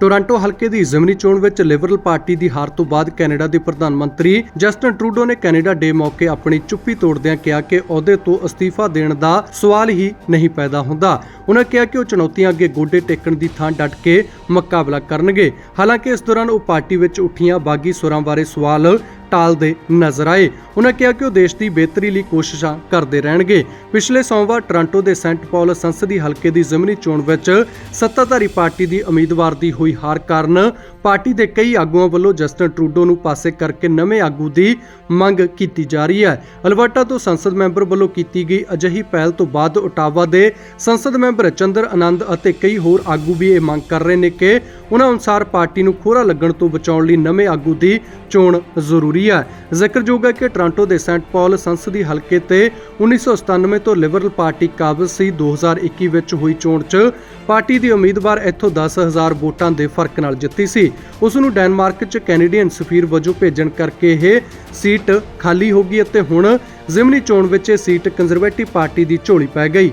Toronto ਹਲਕੇ ਦੀ ਜ਼ਿਮਨੀ ਚੋਣ ਵਿੱਚ ਲਿਬਰਲ ਪਾਰਟੀ ਦੀ ਹਾਰ ਤੋਂ ਬਾਅਦ ਕੈਨੇਡਾ ਦੇ ਪ੍ਰਧਾਨ ਮੰਤਰੀ ਜਸਟਨ ਟਰੂਡੋ ਨੇ ਕੈਨੇਡਾ ਡੇ ਮੌਕੇ ਆਪਣੀ ਚੁੱਪੀ ਤੋੜਦਿਆਂ ਕਿਹਾ ਕਿ ਅਹੁਦੇ ਤੋਂ ਅਸਤੀਫਾ ਦੇਣ ਦਾ ਸਵਾਲ ਹੀ ਨਹੀਂ ਪੈਦਾ ਹੁੰਦਾ। ਉਹਨਾਂ ਕਿਹਾ ਕਿ ਉਹ ਚੁਣੌਤੀਆਂ ਅੱਗੇ ਗੋਡੇ ਟੇਕਣ ਦੀ ਥਾਂ ਡਟ ਕੇ ਮੁਕਾਬਲਾ ਕਰਨਗੇ। ਹਾਲਾਂਕਿ ਇਸ ਦੌਰਾਨ ਉਹ ਪਾਰਟੀ ਵਿੱਚ ਉੱਠੀਆਂ ਬਾਗੀ ਸੁਰਾਂ ਬਾਰੇ ਸਵਾਲ ਟਾਲਦੇ ਨਜ਼ਰ ਆਏ। ਉਹਨਾਂ ਕਿਹਾ ਕਿ ਉਹ ਦੇਸ਼ ਦੀ ਬਿਹਤਰੀ ਲਈ ਕੋਸ਼ਿਸ਼ਾਂ ਕਰਦੇ ਰਹਿਣਗੇ। ਪਿਛਲੇ ਸੋਮਵਾਰ ਟੋਰਾਂਟੋ ਦੇ ਸੈਂਟ ਪਾਲ ਸੰਸਦੀ ਹਲਕੇ ਦੀ ਜ਼ਿਮਨੀ ਚੋਣ ਵਿੱਚ ਸੱਤਾਧਾਰੀ ਪਾਰਟੀ ਦੀ ਉਮੀਦਵਾਰ ਦੀ ਹੋਈ ਹਾਰ ਕਾਰਨ ਪਾਰਟੀ ਦੇ ਕਈ ਆਗੂਆਂ ਵੱਲੋਂ ਜਸਟਨ ਟਰੂਡੋ ਨੂੰ ਪਾਸੇ ਕਰਕੇ ਨਵੇਂ ਆਗੂ ਦੀ ਮੰਗ ਕੀਤੀ ਜਾ ਰਹੀ ਹੈ। ਅਲਬਰਟਾ ਤੋਂ ਸੰਸਦ ਮੈਂਬਰ ਵੱਲੋਂ ਕੀਤੀ ਗਈ ਅਜਿਹੀ ਪਹਿਲ ਤੋਂ ਬਾਅਦ ਓਟਾਵਾ ਦੇ ਸੰਸਦ ਮੈਂਬਰ ਚੰਦਰ ਆਨੰਦ ਅਤੇ ਕਈ ਹੋਰ ਆਗੂ ਵੀ ਇਹ ਮੰਗ ਕਰ ਰਹੇ ਨੇ ਕਿ ਉਹਨਾਂ ਅਨੁਸਾਰ ਪਾਰਟੀ ਨੂੰ ਖੋਰਾ ਲੱਗਣ ਤੋਂ ਬਚਾਉਣ ਲਈ ਨਵੇਂ ਆਗੂ ਦੀ ਚੋਣ ਜ਼ਰੂਰੀ ਹੈ। ਜ਼ਿਕਰਯੋਗ ਹੈ ਕਿ ਟੋਰਾਂਟੋ ਦੇ ਸੈਂਟ ਪਾਲ ਸੰਸਦੀ ਹਲਕੇ ਤੇ 1997 ਤੋਂ ਲਿਬਰਲ ਪਾਰਟੀ ਕਾਬਜ਼ ਸੀ 2021 ਵਿੱਚ ਹੋਈ ਚੋਣ 'ਚ ਪਾਰਟੀ ਦੀ ਉਮੀਦਵਾਰ ਇੱਥੋਂ 10000 ਵੋਟਾਂ ਦੇ ਫ਼ਰਕ ਨਾਲ ਜਿੱਤੀ ਸੀ। ਉਸ ਨੂੰ ਡੈਨਮਾਰਕ 'ਚ ਕੈਨੇਡੀਅਨ ਸਫੀਰ ਵਜੋਂ ਭੇਜਣ ਕਰਕੇ ਇਹ ਸੀਟ ਖਾਲੀ ਹੋ ਗਈ ਅਤੇ ਹੁਣ ਜ਼ਿਮਨੀ ਚੋਣ ਵਿੱਚ ਇਹ ਸੀਟ ਕੰਜ਼ਰਵੇਟਿਵ ਪਾਰਟੀ ਦੀ ਝੋਲੀ ਪੈ ਗਈ।